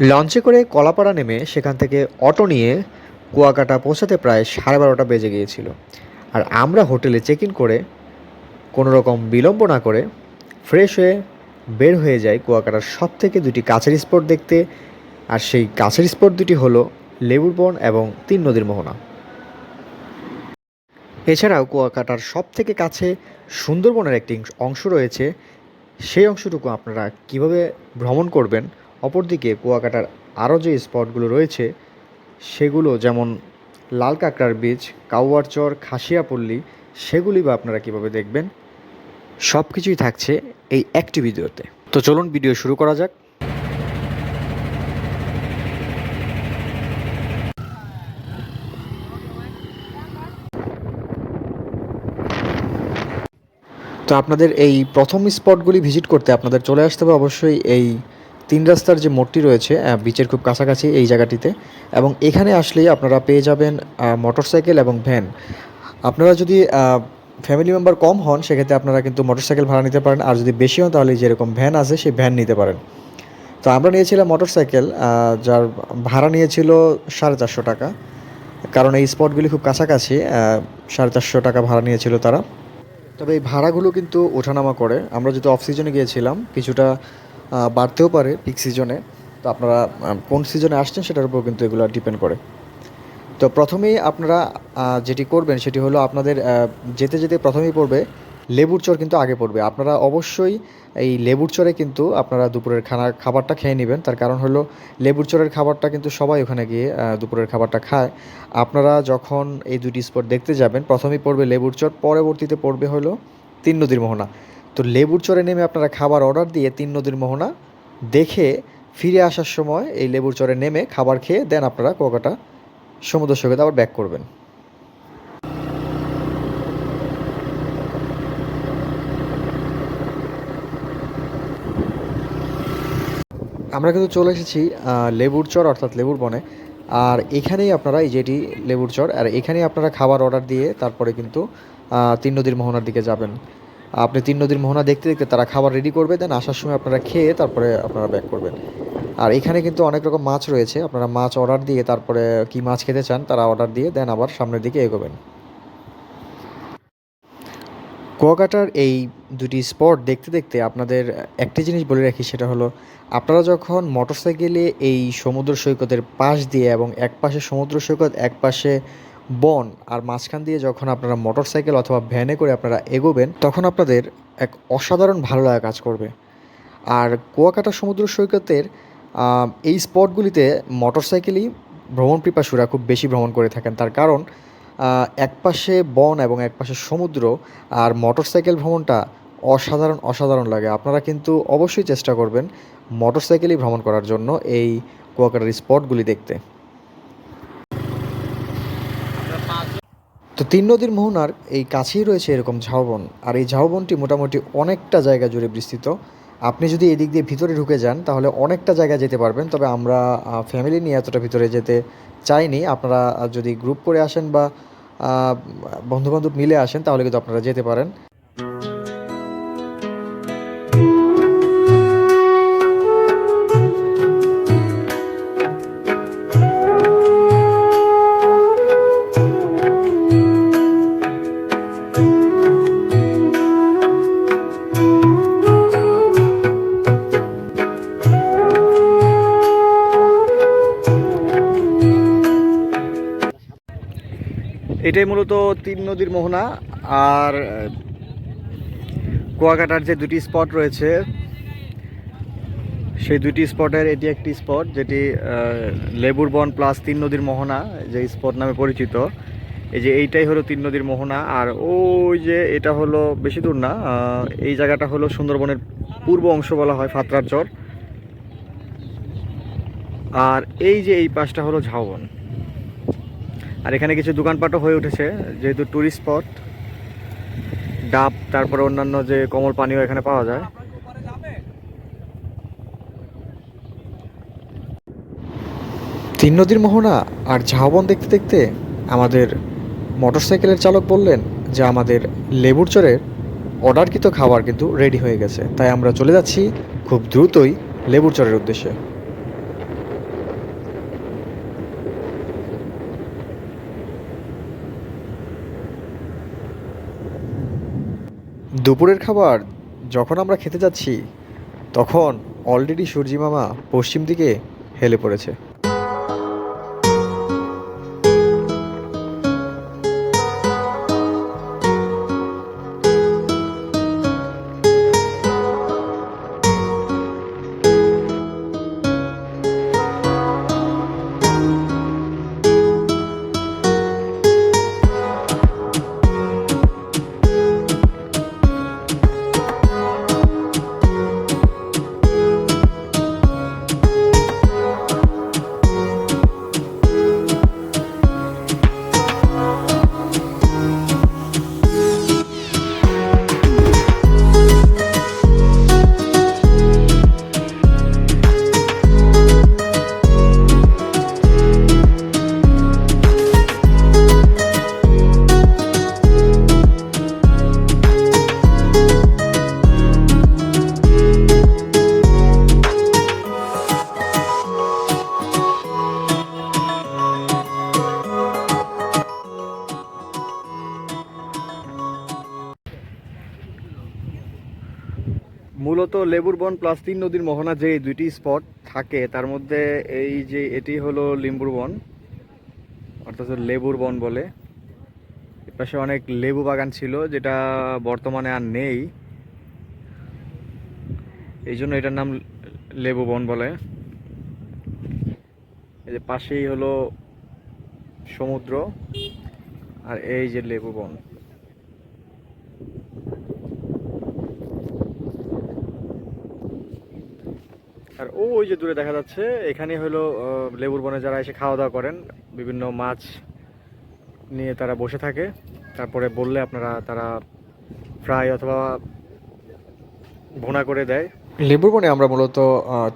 লঞ্চে করে কলাপাড়া নেমে সেখান থেকে অটো নিয়ে কুয়াকাটা পৌঁছাতে প্রায় সাড়ে বারোটা বেজে গিয়েছিল। আর আমরা হোটেলে চেক ইন করে কোনো রকম বিলম্ব না করে ফ্রেশ হয়ে বের হয়ে যাই কুয়াকাটার সব থেকে দুটি কাছের স্পট দেখতে। আর সেই কাছের স্পট দুটি হলো লেবুর বন এবং তিন নদীর মোহনা। এছাড়াও কুয়াকাটার সব থেকে কাছে সুন্দরবনের একটি অংশ রয়েছে। সেই অংশটুকু আপনারা কীভাবে ভ্রমণ করবেন অপরদিকে কুয়াকাটার আরও যে স্পটগুলো রয়েছে, সেগুলো যেমন লাল কাঁকড়ার বীজ কাউয়ারচর খাসিয়াপল্লী, সেগুলি বা আপনারা কীভাবে দেখবেন সব কিছুই থাকছে এই একটি ভিডিওতে। তো চলুন ভিডিও শুরু করা যাক। তো আপনাদের এই প্রথম স্পটগুলি ভিজিট করতে আপনাদের চলে আসতে হবে অবশ্যই এই তিন রাস্তার যে মোড়টি রয়েছে বিচের খুব কাছাকাছি এই জায়গাটিতে। এবং এখানে আসলেই আপনারা পেয়ে যাবেন মোটরসাইকেল এবং ভ্যান আপনারা যদি ফ্যামিলি মেম্বার কম হন, সেক্ষেত্রে আপনারা কিন্তু মোটরসাইকেল ভাড়া নিতে পারেন। আর যদি বেশি হন, তাহলে যেরকম ভ্যান আছে, সেই ভ্যান নিতে পারেন। তো আমরা নিয়েছিলাম মোটরসাইকেল যার ভাড়া নিয়েছিল সাড়ে চারশো টাকা। কারণ এই স্পটগুলি খুব কাছাকাছি সাড়ে চারশো টাকা ভাড়া নিয়েছিল তারা। তবে এই ভাড়াগুলো কিন্তু ওঠানামা করে। আমরা যেহেতু অফ সিজনে গিয়েছিলাম, কিছুটা বাড়তেও পারে পিক সিজনে তো আপনারা কোন সিজনে আসছেন সেটার উপর কিন্তু এগুলো ডিপেন্ড করে। তো প্রথমেই আপনারা যেটি করবেন সেটি হলো আপনাদের যেতে যেতে প্রথমেই পড়বে লেবুর চর কিন্তু আগে পড়বে। আপনারা অবশ্যই এই লেবুর চরে কিন্তু আপনারা দুপুরের খানা, খাবারটা খেয়ে নেবেন। তার কারণ হলো লেবুর চরের খাবারটা কিন্তু সবাই ওখানে গিয়ে দুপুরের খাবারটা খায়। আপনারা যখন এই দুটি স্পট দেখতে যাবেন, প্রথমেই পড়বে লেবুর চর, পরবর্তীতে পড়বে হলো তিন নদীর মোহনা। তো লেবুর চরে নেমে আপনারা খাবার অর্ডার দিয়ে তিন নদীর মোহনা দেখে ফিরে আসার সময় এই লেবুর চরে নেমে খাবার খেয়ে দেন আপনারা কুয়াকাটা সমুদ্র সৈকতে আবার ব্যাক করবেন। আমরা কিন্তু চলে এসেছি লেবুর চর অর্থাৎ লেবুর বনে। আর এখানেই আপনারা এই যেটি লেবুর চর, আর এখানেই আপনারা খাবার অর্ডার দিয়ে তারপরে কিন্তু তিন নদীর মোহনার দিকে যাবেন। আপনি তিন নদীর মোহনা দেখতে দেখতে তারা খাবার রেডি করবে দেন আসার সময় আপনারা খেয়ে তারপরে আপনারা ব্যাক করবেন। আর এখানে কিন্তু অনেক রকম মাছ রয়েছে, আপনারা মাছ অর্ডার দিয়ে তারপরে কি মাছ খেতে চান তারা অর্ডার দিয়ে দেন আবার সামনের দিকে এগোবেন। কুয়াকাটার এই দুটি স্পট দেখতে দেখতে আপনাদের একটি জিনিস বলে রাখি, সেটা হলো আপনারা যখন মোটরসাইকেলে এই সমুদ্র সৈকতের পাশ দিয়ে এবং এক পাশে সমুদ্র সৈকত এক পাশে বন আর মাঝখান দিয়ে যখন আপনারা মোটরসাইকেল অথবা ভ্যানে করে আপনারা এগোবেন তখন আপনাদের এক অসাধারণ ভালো লাগা কাজ করবে। আর কুয়াকাটা সমুদ্র সৈকতের এই স্পটগুলিতে মোটরসাইকেলই ভ্রমণ পিপাসুরা খুব বেশি ভ্রমণ করে থাকেন। তার কারণ আহ, এক পাশে বন এবং এক পাশে সমুদ্র আর মোটরসাইকেল ভ্রমণটা অসাধারণ অসাধারণ লাগে। আপনারা কিন্তু অবশ্যই চেষ্টা করবেন মোটরসাইকেলই ভ্রমণ করার জন্য এই কুয়াকাটার স্পটগুলি দেখতে। তো তিন নদীর মোহনার এই কাছেই রয়েছে এরকম ঝাউবন। আর এই ঝাউবনটি মোটামুটি অনেকটা জায়গা জুড়ে বিস্তৃত। আপনি যদি এদিক দিয়ে ভিতরে ঢুকে যান, তাহলে অনেকটা জায়গা যেতে পারবেন। তবে আমরা ফ্যামিলি নিয়ে এতটা ভিতরে যেতে চাইনি। আপনারা যদি গ্রুপ করে আসেন বা বন্ধুবান্ধব মিলে আসেন, তাহলে কিন্তু আপনারা যেতে পারেন। এটাই মূলত তিন নদীর মোহনা আর কুয়াকাটার যে দুটি স্পট রয়েছে, সেই দুটি স্পটের এটি একটি স্পট যেটি লেবুর বন প্লাস তিন নদীর মোহনা, যে স্পট নামে পরিচিত। এই যে এইটাই হলো তিন নদীর মোহনা আর ওই যে এটা হলো বেশি দূর না এই জায়গাটা হলো সুন্দরবনের পূর্ব অংশ বলা হয়, ফাতরার চর। আর এই যে এই পাশটা হলো ঝাউবন। আর এখানে কিছু দোকানপাটও হয়ে উঠেছে, যেহেতু টুরিস্ট স্পট ডাব, তারপরে অন্যান্য যে কমল পানীয় এখানে পাওয়া যায়। তিন নদীর মোহনা আর ঝাউবন দেখতে দেখতে আমাদের মোটরসাইকেলের চালক বললেন যে আমাদের লেবুর চরের অর্ডারকৃত খাবার কিন্তু রেডি হয়ে গেছে। তাই আমরা চলে যাচ্ছি খুব দ্রুতই লেবুর চরের উদ্দেশ্যে। দুপুরের খাবার যখন আমরা খেতে যাচ্ছি তখন অলরেডি সূর্যি মামা পশ্চিম দিকে হেলে পড়েছে। লেবুর বন প্লাস তিন নদীর মোহনা যে দুইটি স্পট থাকে, তার মধ্যে এই যে এটি হলো লিম্বুর বন অর্থাৎ লেবুর বন বলে এপাশে অনেক লেবু বাগান ছিল, যেটা বর্তমানে আর নেই। এই জন্য এটার নাম লেবু বন বলে। এই যে পাশেই হলো সমুদ্র, আর এই যে লেবু বন আর ওই যে দূরে দেখা যাচ্ছে, এখানে হলো লেবুর বনে যারা এসে খাওয়া দাওয়া করেন, বিভিন্ন মাছ নিয়ে তারা বসে থাকে। তারপরে বললে আপনারা, তারা ফ্রাই অথবা ভুনা করে দেয়। লেবুর বনে আমরা মূলত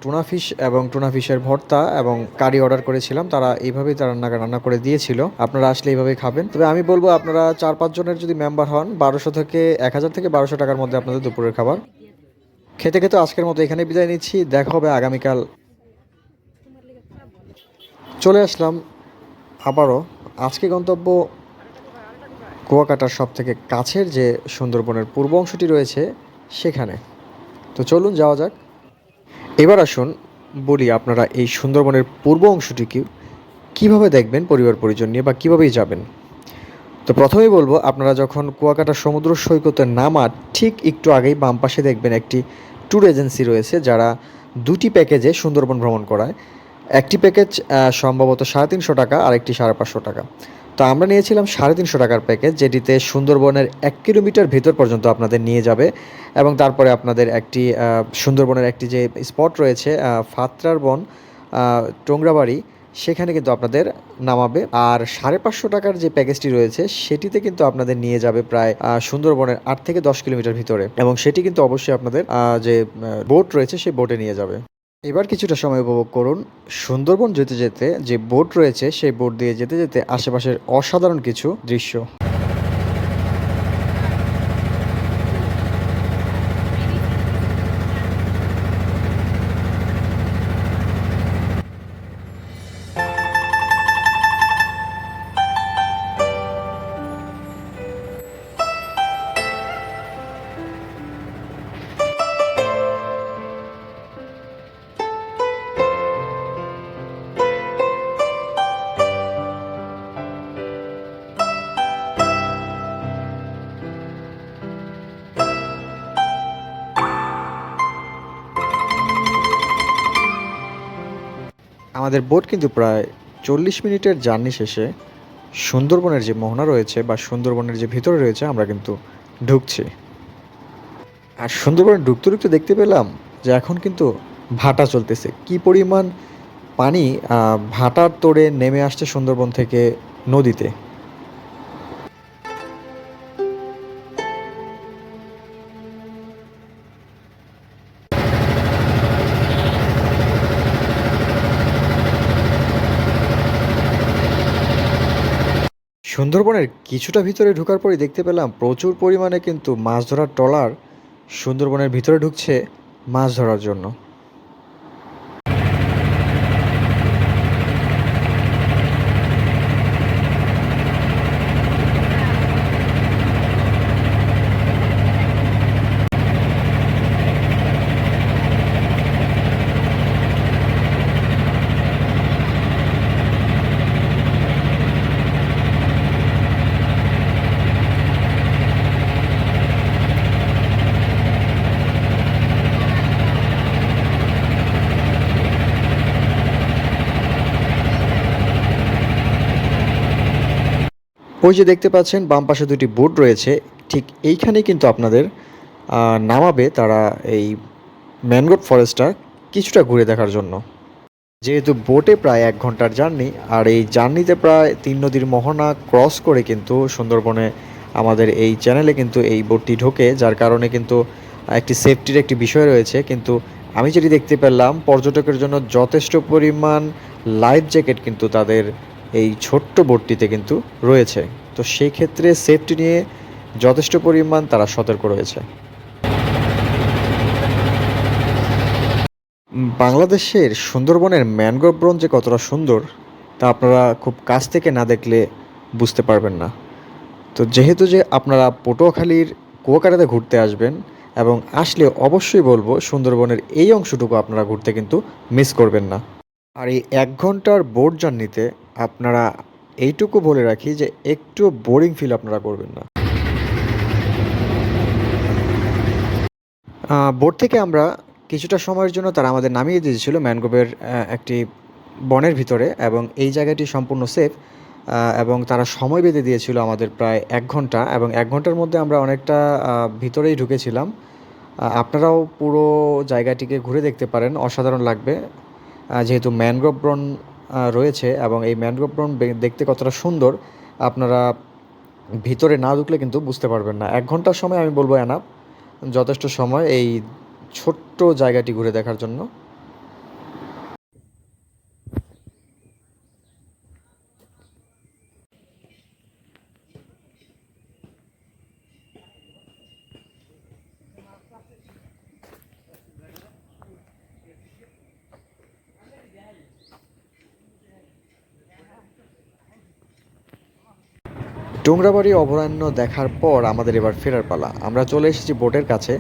টুনা ফিশ এবং টুনা ফিশের ভর্তা এবং কারি অর্ডার করেছিলাম। তারা এইভাবেই তারা রান্না রান্না করে দিয়েছিল। আপনারা আসলে এইভাবেই খাবেন। তবে আমি বলব, আপনারা চার পাঁচ জনের যদি মেম্বার হন, বারোশো থেকে এক হাজার থেকে বারোশো টাকার মধ্যে আপনাদের দুপুরের খাবার। খেতে খেতে আজকের মতো এখানে বিদায় নিচ্ছি। দেখা হবে আগামীকাল। চলে আসলাম আবারও। আজকে গন্তব্য কুয়াকাটার সব থেকে কাছের যে সুন্দরবনের পূর্ব অংশটি রয়েছে সেখানে। তো চলুন যাওয়া যাক। এবার আসুন বলি আপনারা এই সুন্দরবনের পূর্ব অংশটিকে কীভাবে দেখবেন পরিবার পরিজন নিয়ে বা কীভাবেই যাবেন। তো প্রথমেই বলব, আপনারা যখন কুয়াকাটা সমুদ্র সৈকতে নামার ঠিক একটু আগেই বাম পাশে দেখবেন একটি ট্যুর এজেন্সি রয়েছে যারা দুটি প্যাকেজে সুন্দরবন ভ্রমণ করায়। একটি প্যাকেজ সম্ভবত সাড়ে তিনশো টাকা আর একটি সাড়ে পাঁচশো টাকা। তো আমরা নিয়েছিলাম সাড়ে তিনশো টাকার প্যাকেজ, যেটিতে সুন্দরবনের এক কিলোমিটার ভিতর পর্যন্ত আপনাদের নিয়ে যাবে এবং তারপরে আপনাদের একটি সুন্দরবনের একটি যে স্পট রয়েছে ফাত্রার বন টোংরাবাড়ি সেখানে কিন্তু আপনাদের নামাবে। আর সাড়ে পাঁচশো টাকার যে প্যাকেজটি রয়েছে, সেটিতে কিন্তু আপনাদের নিয়ে যাবে প্রায় সুন্দরবনের আট থেকে দশ কিলোমিটার ভিতরে। এবং সেটি কিন্তু অবশ্যই আপনাদের যে বোট রয়েছে, সেই বোটে নিয়ে যাবে। এবার কিছুটা সময় উপভোগ করুন। সুন্দরবন যেতে যেতে যে বোট রয়েছে, সেই বোট দিয়ে যেতে যেতে আশেপাশের অসাধারণ কিছু দৃশ্য। আমাদের বোট কিন্তু প্রায় চল্লিশ মিনিটের জার্নি শেষে সুন্দরবনের যে মোহনা রয়েছে বা সুন্দরবনের যে ভিতরে রয়েছে, আমরা কিন্তু ঢুকছি। আর সুন্দরবনে ঢুকতে ঢুকতে দেখতে পেলাম যে এখন কিন্তু ভাটা চলতেছে। কি পরিমাণ পানি ভাটার তোড়ে নেমে আসছে সুন্দরবন থেকে নদীতে। সুন্দরবনের কিছুটা ভিতরে ঢুকার পরই দেখতে পেলাম প্রচুর পরিমাণে কিন্তু মাছ ধরার ট্রলার সুন্দরবনের ভিতরে ঢুকছে মাছ ধরার জন্য। ওই যে দেখতে পাচ্ছেন, বাম পাশে দুটি বোট রয়েছে। ঠিক এইখানেই কিন্তু আপনাদের নামাবে তারা এই ম্যানগ্রোভ ফরেস্টটা কিছুটা ঘুরে দেখার জন্য। যেহেতু বোটে প্রায় এক ঘণ্টার জার্নি, আর এই জার্নিতে প্রায় তিন নদীর মোহনা ক্রস করে কিন্তু সুন্দরবনে আমাদের এই চ্যানেলে কিন্তু এই বোটটি ঢোকে, যার কারণে কিন্তু একটি সেফটির একটি বিষয় রয়েছে। কিন্তু আমি যেটি দেখতে পেলাম, পর্যটকের জন্য যথেষ্ট পরিমাণ লাইফ জ্যাকেট কিন্তু তাদের এই ছোট্ট বোটটিতে কিন্তু রয়েছে। তো সেই ক্ষেত্রে সেফটি নিয়ে যথেষ্ট পরিমাণ তারা সতর্ক রয়েছে। বাংলাদেশের সুন্দরবনের ম্যানগ্রোভ বন যে কতটা সুন্দর, তা আপনারা খুব কাছ থেকে না দেখলে বুঝতে পারবেন না। তো যেহেতু যে আপনারা পটুয়াখালীর কুয়াকাটাতে ঘুরতে আসবেন এবং আসলে অবশ্যই বলব সুন্দরবনের এই অংশটুকু আপনারা ঘুরতে কিন্তু মিস করবেন না। আর এই এক ঘণ্টার বোট জার্নিতে আপনারা এইটুকু বলে রাখি যে একটু বোরিং ফিল আপনারা করবেন না। বোট থেকে আমরা কিছুটা সময়ের জন্য তারা আমাদের নামিয়ে দিয়েছিল ম্যানগ্রোভের একটি বনের ভিতরে এবং এই জায়গাটি সম্পূর্ণ সেফ এবং তারা সময় বেঁধে দিয়েছিল আমাদের প্রায় এক ঘণ্টা এবং এক ঘণ্টার মধ্যে আমরা অনেকটা ভিতরেই ঢুকেছিলাম। আপনারাও পুরো জায়গাটিকে ঘুরে দেখতে পারেন, অসাধারণ লাগবে। যেহেতু ম্যানগ্রোভ বন রয়েছে এবং এই ম্যানগ্রোভ বন দেখতে কতটা সুন্দর, আপনারা ভিতরে না ঢুকলে কিন্তু বুঝতে পারবেন না। এক ঘণ্টার সময় আমি বলব অ্যানাপ যথেষ্ট সময় এই ছোট্ট জায়গাটি ঘুরে দেখার জন্য। টুংরাবাড়ি অভয়ারণ্য দেখার পর আমাদের এবার ফেরার পালা। আমরা চলে এসেছি বোটের কাছে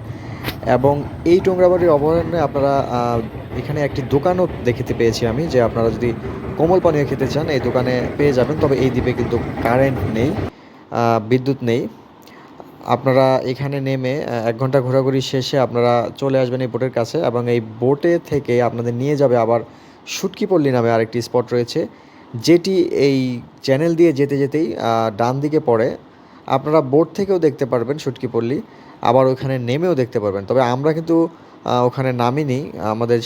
এবং এই টুংরাবাড়ি অভয়ারণ্যে আপনারা এখানে একটি দোকানও দেখিতে পেয়েছি আমি, যে আপনারা যদি কোমল পানীয় খেতে চান, এই দোকানে পেয়ে যাবেন, তবে এই দ্বীপে কিন্তু কারেন্ট নেই বিদ্যুৎ নেই। আপনারা এখানে নেমে এক ঘণ্টা ঘোরাঘুরি শেষে আপনারা চলে আসবেন এই বোটের কাছে এবং এই বোটে থেকে আপনাদের নিয়ে যাবে আবার সুটকিপল্লী নামে আরেকটি স্পট রয়েছে। যেটি এই চ্যানেল দিয়ে যেতে যেতেই ডান দিকে পড়ে, আপনারা বোট থেকেও দেখতে পারবেন সুটকিপল্লী আবার ওখানে নেমেও দেখতে পারবেন। তবে আমরা কিন্তু ওখানে নামিনি। আমাদের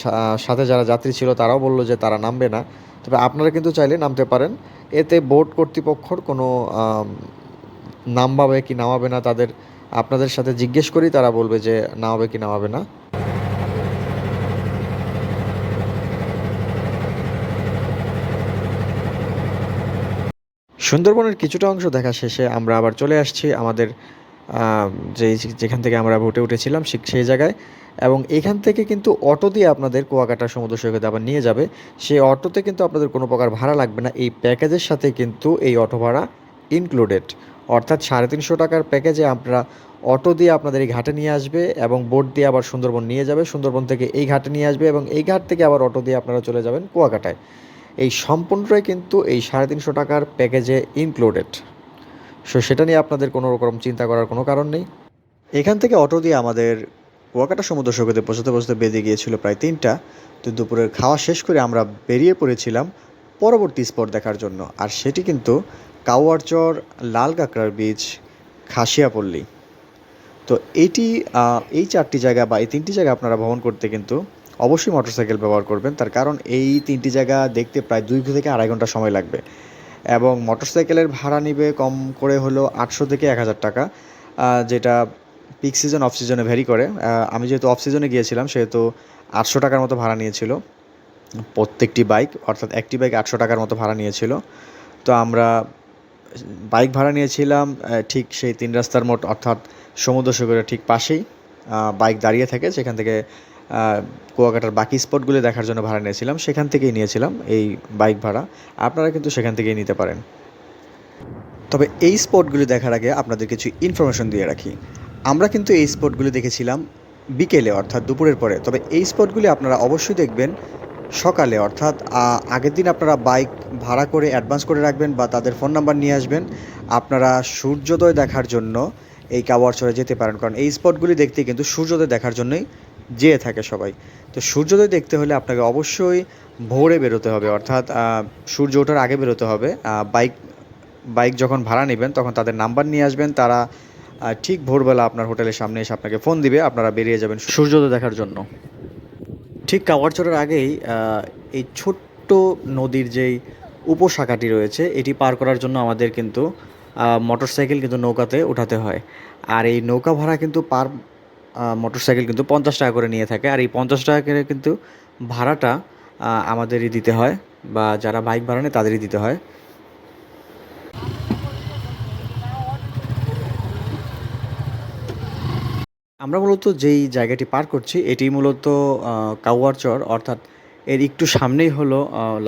সাথে যারা যাত্রী ছিল তারাও বলল যে তারা নামবে না। তবে আপনারা কিন্তু চাইলে নামতে পারেন। এতে বোট কর্তৃপক্ষর কোনো নামবাবে কি নামাবে না তাদের, আপনাদের সাথে জিজ্ঞেস করেই তারা বলবে যে নামাবে কি নামাবে না। সুন্দরবনের কিছুটা অংশ দেখা শেষে আমরা আবার চলে আসছি আমাদের যে যেখান থেকে আমরা ভোটে উঠেছিলাম সেই জায়গায়। এবং এখান থেকে কিন্তু অটো দিয়ে আপনাদের কুয়াকাটা সমুদ্র সৈকতে আবার নিয়ে যাবে। সেই অটোতে কিন্তু আপনাদের কোনো প্রকার ভাড়া লাগবে না। এই প্যাকেজের সাথে কিন্তু এই অটো ভাড়া ইনক্লুডেড অর্থাৎ সাড়ে তিনশো টাকার প্যাকেজে আপনারা অটো দিয়ে আপনাদের এই ঘাটে নিয়ে আসবে এবং বোট দিয়ে আবার সুন্দরবন নিয়ে যাবে। সুন্দরবন থেকে এই ঘাটে নিয়ে আসবে এবং এই ঘাট থেকে আবার অটো দিয়ে আপনারা চলে যাবেন কুয়াকাটায়। এই সম্পূর্ণটাই কিন্তু এই সাড়ে তিনশো টাকার প্যাকেজে ইনক্লুডেড সো সেটা নিয়ে আপনাদের কোনো রকম চিন্তা করার কোনো কারণ নেই। এখান থেকে অটো দিয়ে আমাদের কুয়াকাটা সমুদ্র সৈকতে পৌঁছতে পৌঁছতে বেজে গিয়েছিল প্রায় তিনটা। তো দুপুরের খাওয়া শেষ করে আমরা বেরিয়ে পড়েছিলাম পরবর্তী স্পট দেখার জন্য। আর সেটি কিন্তু কাওয়ারচর লাল কাঁকড়ার বীজ খাসিয়াপল্লী। তো আহ, এই চারটি জায়গা বা এই তিনটি জায়গা আপনারা ভ্রমণ করতে কিন্তু অবশ্যই মোটরসাইকেল ব্যবহার করবেন। তার কারণ এই তিনটি জায়গা দেখতে প্রায় দুই থেকে আড়াই ঘণ্টা সময় লাগবে। এবং মোটরসাইকেলের ভাড়া নিবে কম করে হলো আটশো থেকে এক হাজার টাকা যেটা পিক সিজন অফ সিজনে ভ্যারি করে। আমি যেহেতু অফ সিজনে গিয়েছিলাম, সেহেতু আটশো টাকার মতো ভাড়া নিয়েছিল। প্রত্যেকটি বাইক অর্থাৎ একটি বাইক আটশো টাকার মতো ভাড়া নিয়েছিল। তো আমরা বাইক ভাড়া নিয়েছিলাম ঠিক সেই তিন রাস্তার মোট, অর্থাৎ সমুদ্র সৈকতের ঠিক পাশেই বাইক দাঁড়িয়ে থাকে, সেখান থেকে কুয়াকাটার বাকি স্পটগুলি দেখার জন্য ভাড়া নিয়েছিলাম, সেখান থেকেই নিয়েছিলাম এই বাইক ভাড়া। আপনারা কিন্তু সেখান থেকেই নিতে পারেন। তবে এই স্পটগুলি দেখার আগে আপনাদের কিছু ইনফরমেশন দিয়ে রাখি। আমরা কিন্তু এই স্পটগুলি দেখেছিলাম বিকেলে, অর্থাৎ দুপুরের পরে। তবে এই স্পটগুলি আপনারা অবশ্যই দেখবেন সকালে, অর্থাৎ আগের দিন আপনারা বাইক ভাড়া করে অ্যাডভান্স করে রাখবেন বা তাদের ফোন নাম্বার নিয়ে আসবেন। আপনারা সূর্যোদয় দেখার জন্য এই কাওয়ারচরে যেতে পারেন। কারণ এই স্পটগুলি দেখতে কিন্তু সূর্যোদয় দেখার জন্যই যেয়ে থাকে সবাই। তো সূর্যোদয় দেখতে হলে আপনাকে অবশ্যই ভোরে বেরোতে হবে অর্থাৎ সূর্য ওঠার আগে বেরোতে হবে। বাইক বাইক যখন ভাড়া নেবেন তখন তাদের নাম্বার নিয়ে আসবেন। তারা ঠিক ভোরবেলা আপনার হোটেলের সামনে এসে আপনাকে ফোন দিবে আপনারা বেরিয়ে যাবেন সূর্যোদয় দেখার জন্য। ঠিক কাওয়ারচরের আগেই এই ছোট্ট নদীর যেই উপশাখাটি রয়েছে এটি পার করার জন্য আমাদের কিন্তু মোটর সাইকেল কিন্তু নৌকাতে উঠাতে হয়। আর এই নৌকা ভাড়া কিন্তু পার মোটর সাইকেল কিন্তু পঞ্চাশ টাকা করে নিয়ে থাকে। আর এই পঞ্চাশ টাকা করে কিন্তু ভাড়াটা আমাদেরই দিতে হয় বা যারা বাইক ভাড়া নেয় তাদেরই দিতে হয়। আমরা মূলত যেই জায়গাটি পার করছি, এটি মূলত কাউয়ারচর অর্থাৎ এর একটু সামনেই হলো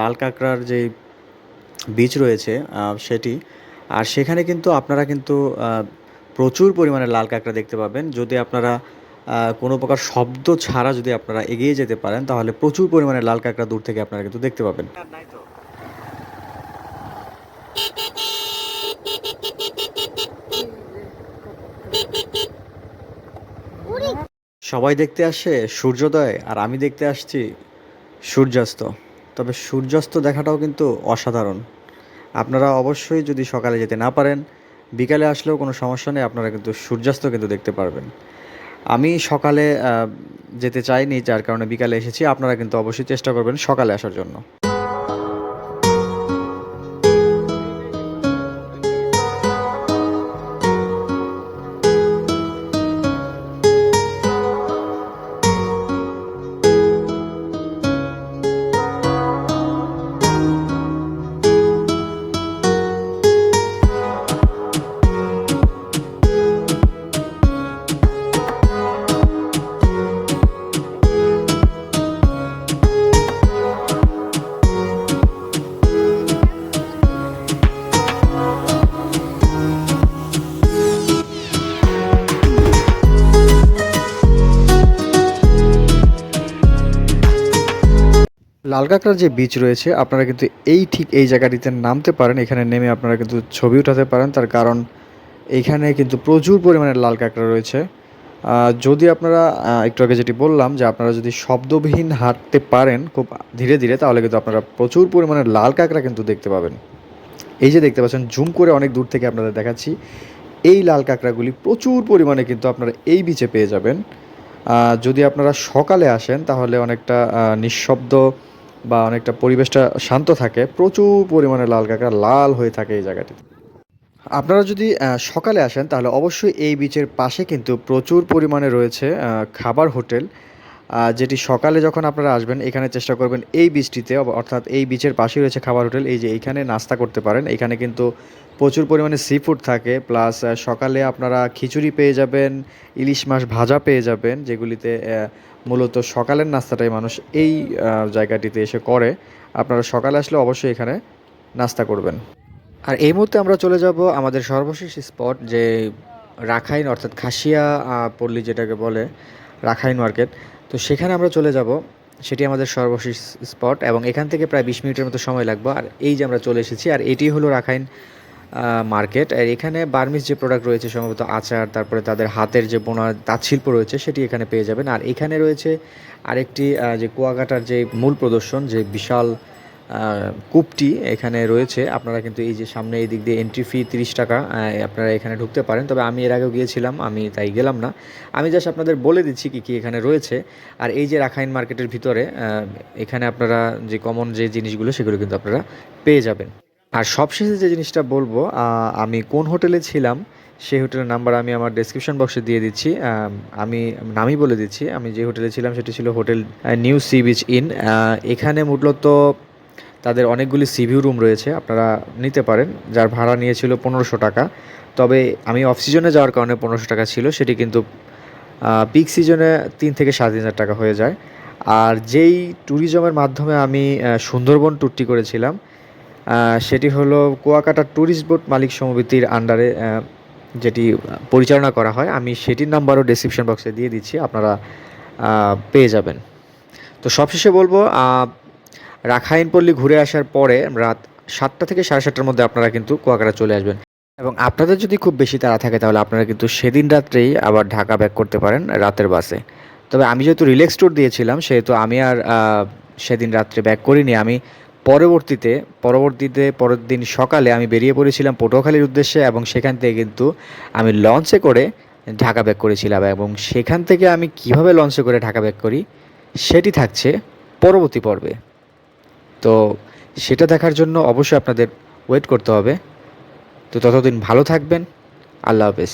লাল কাঁকড়ার যে বিচ রয়েছে সেটি। আর সেখানে কিন্তু আপনারা কিন্তু প্রচুর পরিমাণে লাল কাঁকড়া দেখতে পাবেন। যদি আপনারা কোনো প্রকার শব্দ ছাড়া যদি আপনারা এগিয়ে যেতে পারেন, তাহলে প্রচুর পরিমাণে লাল কাঁকড়া দূর থেকে আপনারা কিন্তু দেখতে পাবেন। সবাই দেখতে আসে সূর্যোদয়, আর আমি দেখতে আসছি সূর্যাস্ত। তবে সূর্যাস্ত দেখাটাও কিন্তু অসাধারণ। আপনারা অবশ্যই যদি সকালে যেতে না পারেন বিকালে আসলেও কোনো সমস্যা নেই, আপনারা কিন্তু সূর্যাস্ত কিন্তু দেখতে পারবেন। আমি সকালে যেতে চাইনি, যার কারণে বিকালে এসেছি, আপনারা কিন্তু অবশ্যই চেষ্টা করবেন সকালে আসার জন্য। লালকাঁকড়ার যে বিচ রয়েছে, আপনারা কিন্তু এই ঠিক এই জায়গাটিতে নামতে পারেন। এখানে নেমে আপনারা কিন্তু ছবি উঠাতে পারেন। তার কারণ এইখানে কিন্তু প্রচুর পরিমাণে লাল কাঁকড়া রয়েছে যদি আপনারা একটু আগে যেটি বললাম যে আপনারা যদি শব্দবিহীন হাঁটতে পারেন খুব ধীরে ধীরে, তাহলে কিন্তু আপনারা প্রচুর পরিমাণে লাল কাঁকড়া কিন্তু দেখতে পাবেন। এই যে দেখতে পাচ্ছেন, জুম করে অনেক দূর থেকে আপনাদের দেখাচ্ছি, এই লাল কাঁকড়াগুলি প্রচুর পরিমাণে কিন্তু আপনারা এই বিচে পেয়ে যাবেন। যদি আপনারা সকালে আসেন, তাহলে অনেকটা নিঃশব্দ বা অনেকটা পরিবেশটা শান্ত থাকে, প্রচুর পরিমাণে লাল কাঁকড়া লাল হয়ে থাকে এই জায়গাটিতে। আপনারা যদি সকালে আসেন, তাহলে অবশ্যই এই বিচের পাশে কিন্তু প্রচুর পরিমাণে রয়েছে খাবার হোটেল। যেটি সকালে যখন আপনারা আসবেন, এখানে চেষ্টা করবেন এই বিচটিতে অর্থাৎ এই বিচের পাশেই রয়েছে খাবার হোটেল, এই যে এইখানে নাস্তা করতে পারেন। এখানে কিন্তু প্রচুর পরিমাণে সি ফুড থাকে প্লাস সকালে আপনারা খিচুড়ি পেয়ে যাবেন, ইলিশ মাছ ভাজা পেয়ে যাবেন, যেগুলিতে মূলত সকালের নাস্তাটাই মানুষ এই জায়গাটিতে এসে করে। আপনারা সকালে আসলে অবশ্যই এখানে নাস্তা করবেন। আর এই মুহূর্তে আমরা চলে যাব আমাদের সর্বশেষ স্পট, যে রাখাইন, অর্থাৎ খাসিয়া পল্লী যেটাকে বলে, রাখাইন মার্কেট। তো সেখানে আমরা চলে যাব। সেটি আমাদের সর্বশেষ স্পট এবং এখান থেকে প্রায় বিশ মিনিটের মতো সময় লাগবে। আর এই যে আমরা চলে এসেছি, আর এটি হলো রাখাইন মার্কেট আর এখানে বার্মিস যে প্রোডাক্ট রয়েছে, সম্ভবত আচার, তারপরে তাদের হাতের যে বোনা, তাঁত শিল্প রয়েছে, সেটি এখানে পেয়ে যাবেন। আর এখানে রয়েছে আরেকটি যে কুয়াকাটার যে মূল প্রদর্শন, যে বিশাল কূপটি এখানে রয়েছে। আপনারা কিন্তু এই যে সামনে এই দিক দিয়ে এন্ট্রি ফি তিরিশ টাকা আপনারা এখানে ঢুকতে পারেন। তবে আমি এর আগেও গিয়েছিলাম, আমি তাই গেলাম না। আমি জাস্ট আপনাদের বলে দিচ্ছি কি কি এখানে রয়েছে। আর এই যে রাখাইন মার্কেটের ভিতরে এখানে আপনারা যে কমন যে জিনিসগুলো, সেগুলো কিন্তু আপনারা পেয়ে যাবেন। আর সবশেষে যে জিনিসটা বলব আমি কোন হোটেলে ছিলাম, সেই হোটেলের নাম্বার আমি আমার ডেসক্রিপশন বক্সে দিয়ে দিচ্ছি। আমি নামই বলে দিচ্ছি। আমি যে হোটেলে ছিলাম, সেটি ছিল hotel new sea beach inn. এখানে মূলত তাদের অনেকগুলি সিভিউ রুম রয়েছে, আপনারা নিতে পারেন, যার ভাড়া নিয়েছিল পনেরোশো টাকা। তবে আমি অফ সিজনে যাওয়ার কারণে পনেরোশো টাকা ছিল, সেটি কিন্তু পিক সিজনে তিন থেকে সাড়ে তিন হাজার টাকা হয়ে যায়। আর যেই ট্যুরিজমের মাধ্যমে আমি সুন্দরবন ট্যুরটি করেছিলাম সেটি হলো কুয়াকাটা ট্যুরিস্ট বোর্ড মালিক সমিতির আন্ডারে যেটি পরিচালনা করা হয়। আমি সেটির নাম্বারও ডেসক্রিপশন বক্সে দিয়ে দিচ্ছি, আপনারা পেয়ে যাবেন। তো সবশেষে বলব রাখাইনপল্লী ঘুরে আসার পরে রাত সাতটা থেকে সাড়ে সাতটার মধ্যে আপনারা কিন্তু কুয়াকাটা চলে আসবেন। এবং আপনাদের যদি খুব বেশি তাড়া থাকে, তাহলে আপনারা কিন্তু সেদিন রাত্রেই আবার ঢাকা ব্যাক করতে পারেন রাতের বাসে। তবে আমি যেহেতু রিল্যাক্স ট্যুর দিয়েছিলাম, সেহেতু আমি আর সেদিন রাত্রে ব্যাক করিনি। আমি পরবর্তীতে পরবর্তীতে পরের দিন সকালে আমি বেরিয়ে পড়েছিলাম পটুয়াখালীর উদ্দেশ্যে এবং সেখান থেকে কিন্তু আমি লঞ্চে করে ঢাকা ব্যাক করেছিলাম এবং সেখান থেকে আমি কীভাবে লঞ্চে করে ঢাকা ব্যাক করি, সেটি থাকছে পরবর্তী পর্বে। তো সেটা দেখার জন্য অবশ্যই আপনাদের ওয়েট করতে হবে। তো ততদিন ভালো থাকবেন। আল্লাহ হাফেজ।